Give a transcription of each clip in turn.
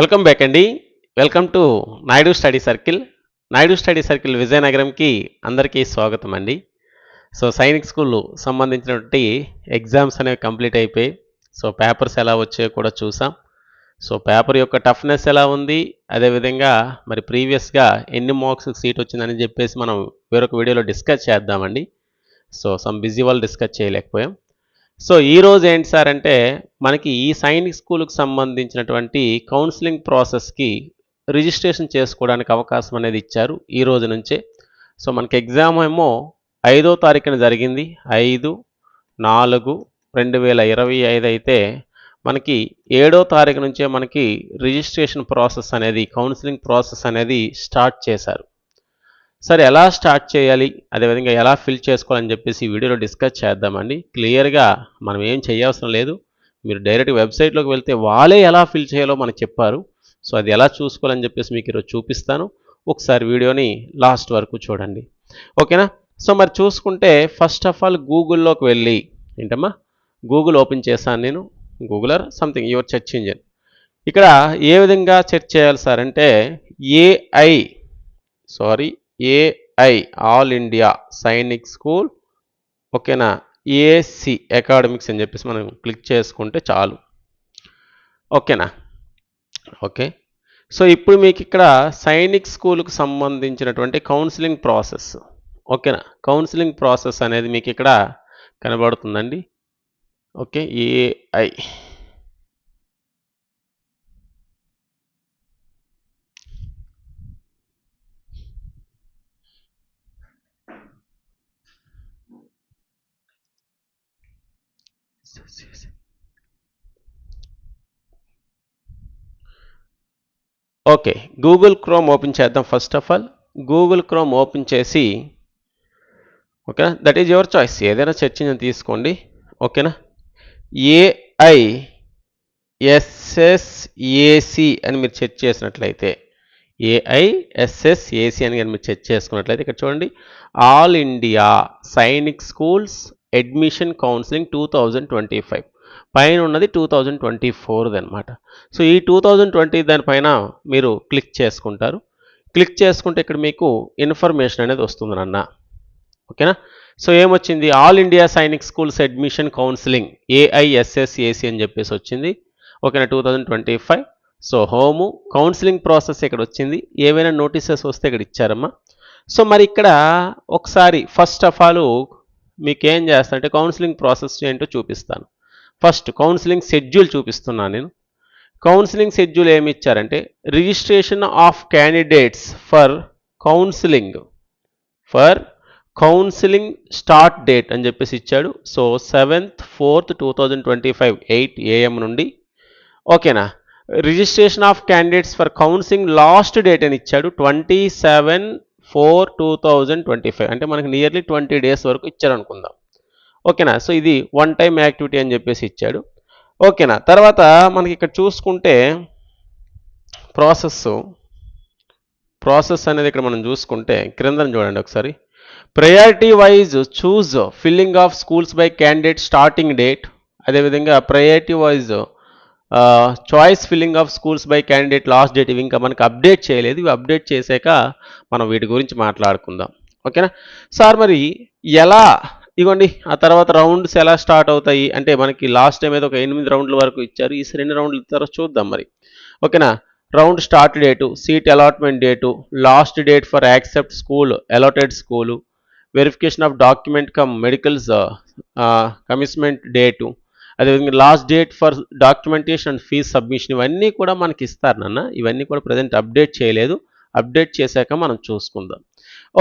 Welcome back అండి. Welcome to Naidu study circle. Naidu study circle విజయనగరంకి అందరికీ స్వాగతం అండి. సో సైనిక్ స్కూల్ సంబంధించినటువంటి ఎగ్జామ్స్ అనేవి కంప్లీట్ అయిపోయి సో పేపర్స్ ఎలా వచ్చాయో కూడా చూసాం. సో పేపర్ యొక్క టఫ్నెస్ ఎలా ఉంది? అదేవిధంగా మరి ప్రీవియస్గా ఎన్ని మార్క్స్ సీట్ వచ్చిందని చెప్పేసి మనం వేరొక వీడియోలో డిస్కస్ చేద్దామండి. సో సమ్ బిజీ వాళ్ళు డిస్కస్ చేయలేకపోయాం. సో ఈ రోజు ఏంటి సార్ అంటే మనకి ఈ సైనిక్ స్కూల్కి సంబంధించినటువంటి కౌన్సిలింగ్ ప్రాసెస్కి రిజిస్ట్రేషన్ చేసుకోవడానికి అవకాశం అనేది ఇచ్చారు ఈ రోజు నుంచే. సో మనకి ఎగ్జామ్ ఏమో ఐదో తారీఖున జరిగింది. ఐదు నాలుగు రెండు వేల ఇరవై ఐదు అయితే మనకి ఏడో తారీఖు నుంచే మనకి రిజిస్ట్రేషన్ ప్రాసెస్ అనేది కౌన్సిలింగ్ ప్రాసెస్ అనేది స్టార్ట్ చేశారు. సరే ఎలా స్టార్ట్ చేయాలి? అదేవిధంగా ఎలా ఫిల్ చేసుకోవాలని చెప్పేసి ఈ వీడియోలో డిస్కస్ చేద్దామండి. క్లియర్గా మనం ఏం చేయాల్సిన లేదు. మీరు డైరెక్ట్ వెబ్సైట్లోకి వెళ్తే వాళ్ళే ఎలా ఫిల్ చేయాలో మనకు చెప్పారు. సో అది ఎలా చూసుకోవాలని చెప్పేసి మీకు ఈరోజు చూపిస్తాను. ఒకసారి వీడియోని లాస్ట్ వరకు చూడండి. ఓకేనా? సో మరి చూసుకుంటే ఫస్ట్ ఆఫ్ ఆల్ గూగుల్లోకి వెళ్ళి ఏంటమ్మా? గూగుల్ ఓపెన్ చేశాను నేను. Google or something your search engine. ఇక్కడ ఏ విధంగా సెర్చ్ చేయాలి సార్ అంటే AI sorry AI all India Sainik school ఓకేనా? ఏసి అకాడమిక్స్ అని చెప్పేసి మనం క్లిక్ చేసుకుంటే చాలు. ఓకేనా? ఓకే. సో ఇప్పుడు మీకు ఇక్కడ సైనిక్ స్కూల్కి సంబంధించినటువంటి కౌన్సిలింగ్ ప్రాసెస్ ఓకేనా? కౌన్సిలింగ్ ప్రాసెస్ అనేది మీకు ఇక్కడ కనబడుతుందండి. Okay AI okay Google Chrome open చేద్దాం first of all Google Chrome open చేసి ఓకేనా దట్ ఈజ్ యువర్ చాయిస్ ఏదైనా చర్చని తీసుకోండి ఓకేనా ఏఐ ఎస్ఎస్ఏసి అని మీరు సెర్చ్ చేసినట్లయితే ఏఐ ఎస్ఎస్ఏసి అని కానీ మీరు సెర్చ్ చేసుకున్నట్లయితే ఇక్కడ చూడండి all India Sainik schools admission counselling two thousand twenty five. పైన ఉన్నది టూ థౌజండ్ ట్వంటీ ఫోర్ది అనమాట సో ఈ టూ థౌజండ్ ట్వంటీ దానిపైన మీరు క్లిక్ చేసుకుంటారు. క్లిక్ చేసుకుంటే ఇక్కడ మీకు ఇన్ఫర్మేషన్ అనేది వస్తుంది నాన్న. ఓకేనా? సో ఏమొచ్చింది? All India Sainik schools admission counselling AISSAC అని చెప్పేసి వచ్చింది. ఓకేనా? Two thousand twenty five. So home counselling process ఇక్కడ వచ్చింది. ఏవైనా నోటీసెస్ వస్తే ఇక్కడ ఇచ్చారమ్మా. సో మరి ఇక్కడ ఒకసారి ఫస్ట్ ఆఫ్ ఆల్ మీకేం ఏం చేస్తానంటే కౌన్సిలింగ్ ప్రాసెస్ ఏంటో చూపిస్తాను. ఫస్ట్ కౌన్సిలింగ్ షెడ్యూల్ చూపిస్తున్నాను నేను. కౌన్సిలింగ్ షెడ్యూల్ ఏమి ఇచ్చారంటే registration of candidates for counselling for counselling start date అని చెప్పేసి ఇచ్చాడు. So seventh fourth two thousand twenty five eight AM నుండి. ఓకేనా registration of candidates for counselling last date అని ఇచ్చాడు. Twenty seven four two thousand twenty five. అంటే మనకి nearly twenty days వరకు ఇచ్చారనుకుందాం. ఓకేనా? సో ఇది వన్ టైం యాక్టివిటీ అని చెప్పేసి ఇచ్చాడు. ఓకేనా? తర్వాత మనకి ఇక్కడ చూసుకుంటే ప్రాసెస్ ప్రాసెస్ అనేది ఇక్కడ మనం చూసుకుంటే క్రిందన చూడండి ఒకసారి. Priority wise choose filling of schools by candidate starting date అదేవిధంగా priority wise choice filling of schools by candidate last date ఇవి ఇంకా మనకి అప్డేట్ చేయలేదు. ఇవి అప్డేట్ చేసాక మనం వీటి గురించి మాట్లాడుకుందాం. ఓకేనా సార్ మరి ఎలా ఇగోండి ఆ తర్వాత రౌండ్స్ ఎలా స్టార్ట్ అవుతాయి? అంటే మనకి లాస్ట్ టైం ఏదో ఒక ఎనిమిది రౌండ్ల వరకు ఇచ్చారు. ఈ రెండు రౌండ్ల తర్వాత చూద్దాం మరి. ఓకేనా round start date seat allotment date last date for accept school allotted school verification of document cum medicals commitment date అదేవిధంగా last date for documentation and fees submission ఇవన్నీ కూడా మనకి ఇస్తారు నాన్న. ఇవన్నీ కూడా ప్రజెంట్ అప్డేట్ చేయలేదు. అప్డేట్ చేశాక మనం చూసుకుందాం.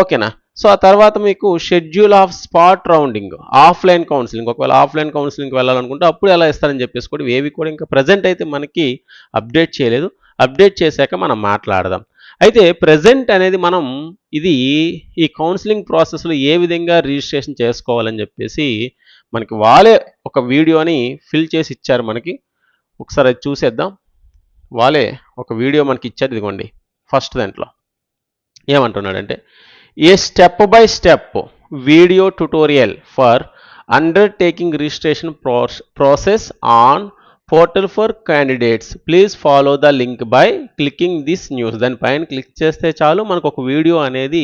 ఓకేనా? సో ఆ తర్వాత మీకు schedule of spot rounding offline counselling. ఒకవేళ ఆఫ్లైన్ కౌన్సిలింగ్కి వెళ్ళాలనుకుంటే అప్పుడు ఎలా ఇస్తారని చెప్పేసి కూడా ఏవి కూడా ఇంకా ప్రజెంట్ అయితే మనకి అప్డేట్ చేయలేదు. అప్డేట్ చేశాక మనం మాట్లాడదాం. అయితే ప్రజెంట్ అనేది మనం ఇది ఈ కౌన్సిలింగ్ ప్రాసెస్లో ఏ విధంగా రిజిస్ట్రేషన్ చేసుకోవాలని చెప్పేసి మనకి వాళ్ళే ఒక వీడియోని ఫిల్ చేసి ఇచ్చారు మనకి. ఒకసారి అది చూసేద్దాం. వాళ్ళే ఒక వీడియో మనకి ఇచ్చారు. ఇదిగోండి. ఫస్ట్ దాంట్లో ఏమంటున్నాడంటే a step by step video tutorial for undertaking registration process on portal for candidates please follow the link by clicking this news. దానిపైన క్లిక్ చేస్తే చాలు మనకు ఒక వీడియో అనేది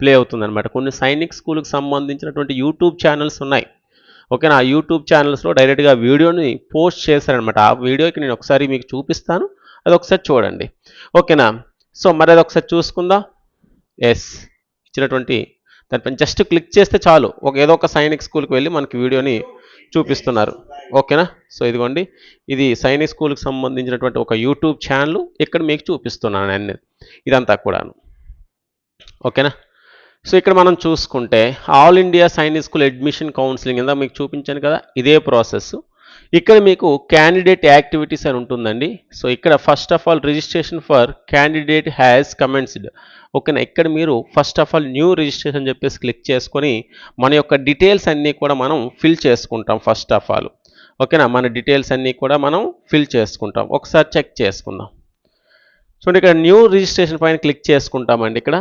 ప్లే అవుతుంది అనమాట కొన్ని సైనిక్ స్కూల్కి సంబంధించినటువంటి యూట్యూబ్ ఛానల్స్ ఉన్నాయి. ఓకేనా ఆ యూట్యూబ్ ఛానల్స్లో డైరెక్ట్గా వీడియోని పోస్ట్ చేశారనమాట ఆ వీడియోకి నేను ఒకసారి మీకు చూపిస్తాను. అది ఒకసారి చూడండి. ఓకేనా? సో మరి అది ఒకసారి చూసుకుందాం? ఎస్. ఇచ్చినటువంటి దానిపైన జస్ట్ క్లిక్ చేస్తే చాలు. ఒక ఏదో ఒక సైనిక్ స్కూల్కి వెళ్ళి మనకి వీడియోని చూపిస్తున్నారు. ఓకేనా? సో ఇదిగోండి. ఇది సైనిక్ స్కూల్కి సంబంధించినటువంటి ఒక యూట్యూబ్ ఛానల్. ఇక్కడ మీకు చూపిస్తున్నాను అన్ని. ఇదంతా కూడాను. ఓకేనా? సో ఇక్కడ మనం చూసుకుంటే all India Sainik school admission counselling కింద మీకు చూపించాను కదా ఇదే ప్రాసెస్. ఇక్కడ మీకు క్యాండిడేట్ యాక్టివిటీస్ అని ఉంటుందండి. సో ఇక్కడ first of all registration for candidate has commenced ఓకేనా? ఇక్కడ మీరు first of all new registration చెప్పేసి క్లిక్ చేసుకొని మన యొక్క డీటెయిల్స్ అన్నీ కూడా మనం ఫిల్ చేసుకుంటాం ఫస్ట్ ఆఫ్ ఆల్ ఓకేనా? మన డీటెయిల్స్ అన్నీ కూడా మనం ఫిల్ చేసుకుంటాం. ఒకసారి చెక్ చేసుకుందాం. చూడండి ఇక్కడ న్యూ రిజిస్ట్రేషన్ పైన క్లిక్ చేసుకుంటామండి ఇక్కడ.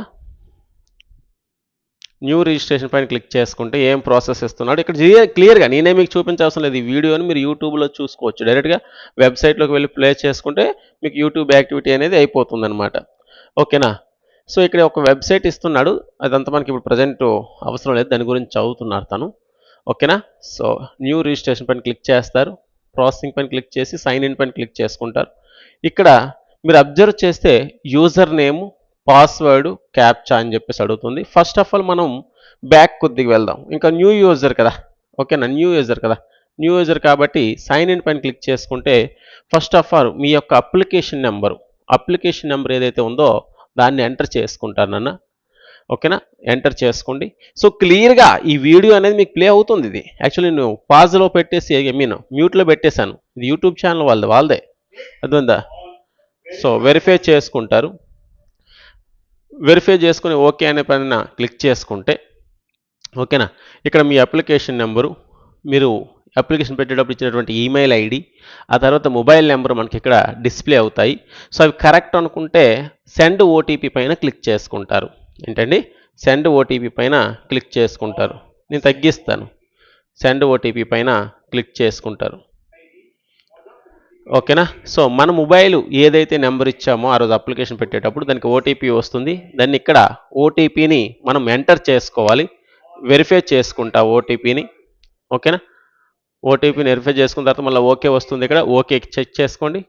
న్యూ రిజిస్ట్రేషన్ పైన క్లిక్ చేసుకుంటే ఏం ప్రాసెస్ ఇస్తున్నాడు. ఇక్కడ క్లియర్గా నేనే మీకు చూపించాల్సిన లేదు. ఈ వీడియోని మీరు యూట్యూబ్లో చూసుకోవచ్చు. డైరెక్ట్గా వెబ్సైట్లోకి వెళ్ళి ప్లే చేసుకుంటే మీకు యూట్యూబ్ యాక్టివిటీ అనేది అయిపోతుంది అనమాట ఓకేనా? సో ఇక్కడ ఒక వెబ్సైట్ ఇస్తున్నాడు. అదంతా మనకి ఇప్పుడు ప్రజెంట్ అవసరం లేదు. దాని గురించి చదువుతున్నారు తను. ఓకేనా? సో న్యూ రిజిస్ట్రేషన్ పైన క్లిక్ చేస్తారు. ప్రాసెసింగ్ పైన క్లిక్ చేసి సైన్ ఇన్ పైన క్లిక్ చేసుకుంటారు. ఇక్కడ మీరు అబ్జర్వ్ చేస్తే యూజర్ నేమ్ పాస్వర్డ్ క్యాప్చా అని చెప్పేసి అడుగుతుంది. ఫస్ట్ ఆఫ్ ఆల్ మనం బ్యాక్ కొద్దిగా వెళ్దాం. ఇంకా న్యూ యూజర్ కదా. ఓకేనా న్యూ యూజర్ కదా. న్యూ యూజర్ కాబట్టి సైన్ ఇన్ పైన క్లిక్ చేసుకుంటే ఫస్ట్ ఆఫ్ ఆల్ మీ యొక్క అప్లికేషన్ నెంబరు అప్లికేషన్ నెంబర్ ఏదైతే ఉందో దాన్ని ఎంటర్ చేసుకుంటానన్న ఓకేనా ఎంటర్ చేసుకోండి. సో క్లియర్గా ఈ వీడియో అనేది మీకు ప్లే అవుతుంది ఇది. యాక్చువల్లీ నేను పాజ్లో పెట్టేసి ఐ మీన్ మ్యూట్లో పెట్టేశాను. ఇది యూట్యూబ్ ఛానల్ వాళ్ళది వాళ్ళదే. అది ఉందా సో వెరిఫై చేసుకుంటారు. వెరిఫై చేసుకుని ఓకే అనే పైన క్లిక్ చేసుకుంటే ఓకేనా ఇక్కడ మీ అప్లికేషన్ నెంబరు మీరు అప్లికేషన్ పెట్టేటప్పుడు ఇచ్చినటువంటి ఈమెయిల్ ఐడి ఆ తర్వాత మొబైల్ నెంబర్ మనకి ఇక్కడ డిస్ప్లే అవుతాయి. సో అవి కరెక్ట్ అనుకుంటే సెండ్ ఓటీపీ పైన క్లిక్ చేసుకుంటారు. ఏంటండి? సెండ్ ఓటీపీ పైన క్లిక్ చేసుకుంటారు. నేను తగ్గిస్తాను. సెండ్ ఓటీపీ పైన క్లిక్ చేసుకుంటారు. ఓకేనా? సో మన మొబైల్ ఏదైతే నెంబర్ ఇచ్చామో ఆ రోజు అప్లికేషన్ పెట్టేటప్పుడు దానికి ఓటీపీ వస్తుంది. దాన్ని ఇక్కడ ఓటీపీని మనం ఎంటర్ చేసుకోవాలి. వెరిఫై చేసుకుంటా ఓటీపీని ఓకేనా? ఓటీపీని వెరిఫై చేసుకున్న తర్వాత మళ్ళీ ఓకే వస్తుంది ఇక్కడ. ఓకే చెక్ చేసుకోండి.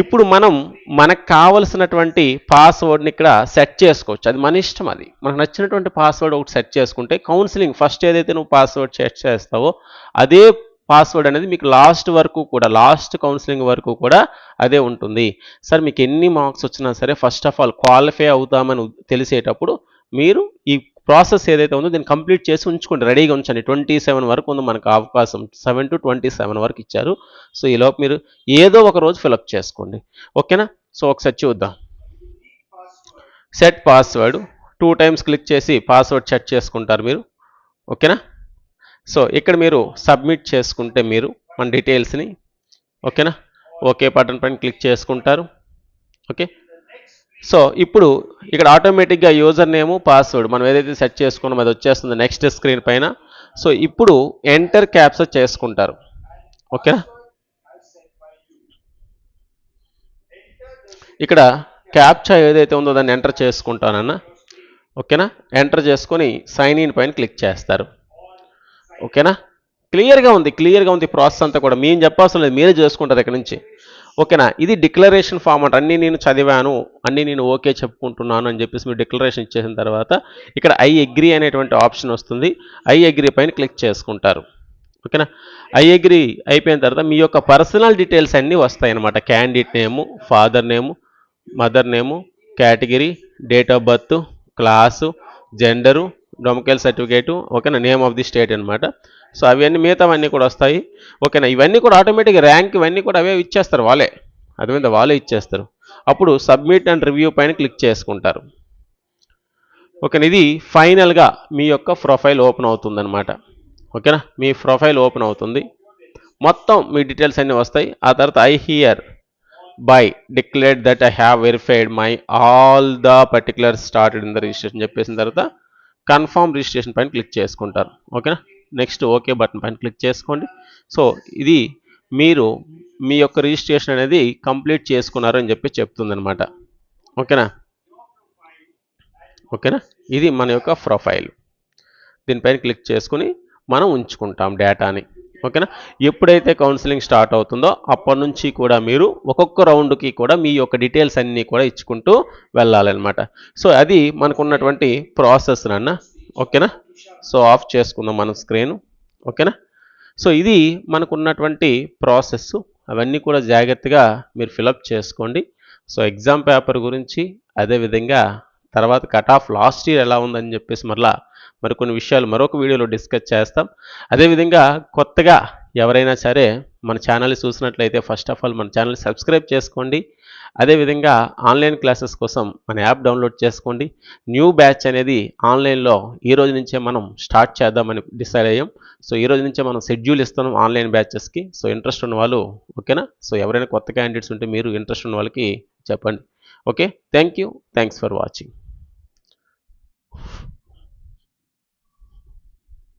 ఇప్పుడు మనం మనకు కావలసినటువంటి పాస్వర్డ్ని ఇక్కడ సెట్ చేసుకోవచ్చు. అది మన ఇష్టం అది. మనకు నచ్చినటువంటి పాస్వర్డ్ ఒకటి సెట్ చేసుకుంటే కౌన్సిలింగ్ ఫస్ట్ ఏదైతే నువ్వు పాస్వర్డ్ సెట్ చేస్తావో అదే పాస్వర్డ్ అనేది మీకు లాస్ట్ వరకు కూడా లాస్ట్ కౌన్సిలింగ్ వరకు కూడా అదే ఉంటుంది. సార్ మీకు ఎన్ని మార్క్స్ వచ్చినా సరే ఫస్ట్ ఆఫ్ ఆల్ క్వాలిఫై అవుతామని తెలిసేటప్పుడు మీరు ఈ ప్రాసెస్ ఏదైతే ఉందో దీన్ని కంప్లీట్ చేసి ఉంచుకోండి. రెడీగా ఉంచండి. ట్వంటీ సెవెన్ వరకు ఉంది మనకు అవకాశం. సెవెన్ టు ట్వంటీ సెవెన్ వరకు ఇచ్చారు. సో ఈలోపు మీరు ఏదో ఒక రోజు ఫిలప్ చేసుకోండి. ఓకేనా సో ఒకసారి చూద్దాం. Set password two times click చేసి పాస్వర్డ్ సెట్ చేసుకుంటారు మీరు. ఓకేనా సో ఇక్కడ మీరు సబ్మిట్ చేసుకుంటే మీరు మన డీటెయిల్స్ని ఓకేనా? ఓకే బటన్ పైన క్లిక్ చేసుకుంటారు ఓకే? సో ఇప్పుడు ఇక్కడ ఆటోమేటిక్గా యూజర్ నేము పాస్వర్డ్ మనం ఏదైతే సెట్ చేసుకున్నామో అది వచ్చేస్తుంది నెక్స్ట్ స్క్రీన్ పైన. సో ఇప్పుడు ఎంటర్ క్యాప్చర్ చేసుకుంటారు ఓకేనా? ఇక్కడ క్యాప్చా ఏదైతే ఉందో దాన్ని ఎంటర్ చేసుకుంటానన్నా ఓకేనా? ఎంటర్ చేసుకొని సైన్ ఇన్ పైన క్లిక్ చేస్తారు. ఓకేనా? క్లియర్గా ఉంది క్లియర్గా ఉంది ప్రాసెస్ అంతా కూడా. మేము చెప్పాల్సిన లేదు మీరే చేసుకుంటారు ఇక్కడ నుంచి. ఓకేనా? ఇది డిక్లరేషన్ ఫామ్ అంట. అన్నీ నేను చదివాను అన్నీ నేను ఓకే చెప్పుకుంటున్నాను అని చెప్పేసి మీరు డిక్లరేషన్ ఇచ్చేసిన తర్వాత ఇక్కడ ఐ అగ్రి అనేటువంటి ఆప్షన్ వస్తుంది. ఐ అగ్రి పైన క్లిక్ చేసుకుంటారు. ఓకేనా? ఐ అగ్రి అయిపోయిన తర్వాత మీ యొక్క పర్సనల్ డీటెయిల్స్ అన్నీ వస్తాయి అన్నమాట candidate name father name mother name category date of birth class gender domicile certificate ఓకేనా నేమ్ ఆఫ్ ది స్టేట్ అనమాట సో అవన్నీ మిగతావన్నీ కూడా వస్తాయి. ఓకేనా ఇవన్నీ కూడా ఆటోమేటిక్గా ర్యాంక్ ఇవన్నీ కూడా అవే ఇచ్చేస్తారు వాళ్ళే. అది మీద వాళ్ళే ఇచ్చేస్తారు. అప్పుడు సబ్మిట్ అండ్ రివ్యూ పైన క్లిక్ చేసుకుంటారు. ఓకేనా ఇది ఫైనల్గా మీ యొక్క ప్రొఫైల్ ఓపెన్ అవుతుందన్నమాట. ఓకేనా మీ ప్రొఫైల్ ఓపెన్ అవుతుంది. మొత్తం మీ డీటెయిల్స్ అన్నీ వస్తాయి. ఆ తర్వాత I hereby declared that I have verified my all the particular started in the registration చెప్పేసిన తర్వాత కన్ఫామ్ రిజిస్ట్రేషన్ పైన క్లిక్ చేసుకుంటారు. ఓకేనా? నెక్స్ట్ ఓకే బటన్ పైన క్లిక్ చేసుకోండి. సో ఇది మీరు మీ యొక్క రిజిస్ట్రేషన్ అనేది కంప్లీట్ చేసుకున్నారు అని చెప్పి చెప్తుందనమాట ఓకేనా? ఓకేనా? ఇది మన యొక్క ప్రొఫైల్. దీనిపైన క్లిక్ చేసుకుని మనం ఉంచుకుంటాం డేటాని. ఓకేనా? ఎప్పుడైతే కౌన్సిలింగ్ స్టార్ట్ అవుతుందో అప్పటి నుంచి కూడా మీరు ఒక్కొక్క రౌండ్కి కూడా మీ యొక్క డీటెయిల్స్ అన్నీ కూడా ఇచ్చుకుంటూ వెళ్ళాలన్నమాట. సో అది మనకున్నటువంటి ప్రాసెస్ నాన్న. ఓకేనా? సో ఆఫ్ చేసుకుందాం మన స్క్రీన్ ఓకేనా? సో ఇది మనకున్నటువంటి ప్రాసెస్ అవన్నీ కూడా జాగ్రత్తగా మీరు ఫిలప్ చేసుకోండి. సో ఎగ్జామ్ పేపర్ గురించి అదేవిధంగా తర్వాత కట్ ఆఫ్ లాస్ట్ ఇయర్ ఎలా ఉందని చెప్పేసి మరలా మరికొన్ని విషయాలు మరొక వీడియోలో డిస్కస్ చేస్తాం. అదేవిధంగా కొత్తగా ఎవరైనా సరే మన ఛానల్ చూసినట్లయితే ఫస్ట్ ఆఫ్ ఆల్ మన ఛానల్ సబ్స్క్రైబ్ చేసుకోండి. అదేవిధంగా ఆన్లైన్ క్లాసెస్ కోసం మన యాప్ డౌన్లోడ్ చేసుకోండి. న్యూ బ్యాచ్ అనేది ఆన్లైన్లో ఈ రోజు నుంచే మనం స్టార్ట్ చేద్దామని డిసైడ్ అయ్యాం. సో ఈ రోజు నుంచే మనం షెడ్యూల్ ఇస్తున్నాం ఆన్లైన్ బ్యాచెస్కి సో ఇంట్రెస్ట్ ఉన్న వాళ్ళు ఓకేనా సో ఎవరైనా కొత్త క్యాండిడేట్స్ ఉంటే మీరు ఇంట్రెస్ట్ ఉన్న వాళ్ళకి చెప్పండి. Okay thank you thanks for watching